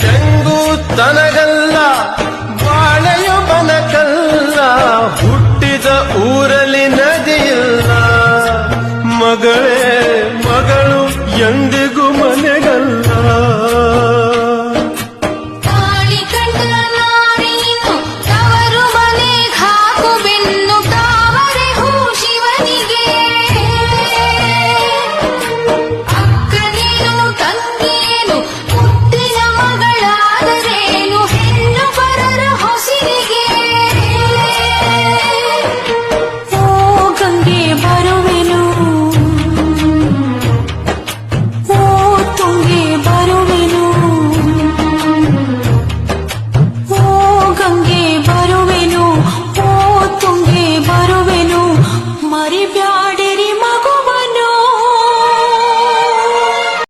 ತೆಂಗು ತನಗಲ್ಲ ಬಾಳೆಯು ಬನಕಲ್ಲ ಹುಟ್ಟಿದ ಊರಲ್ಲಿ ನದಿಯಲ್ಲ. ಮಗಳೇ ಮಗಳು ಎಂದಿಗೂ ಮನೆಗಲ್ಲ.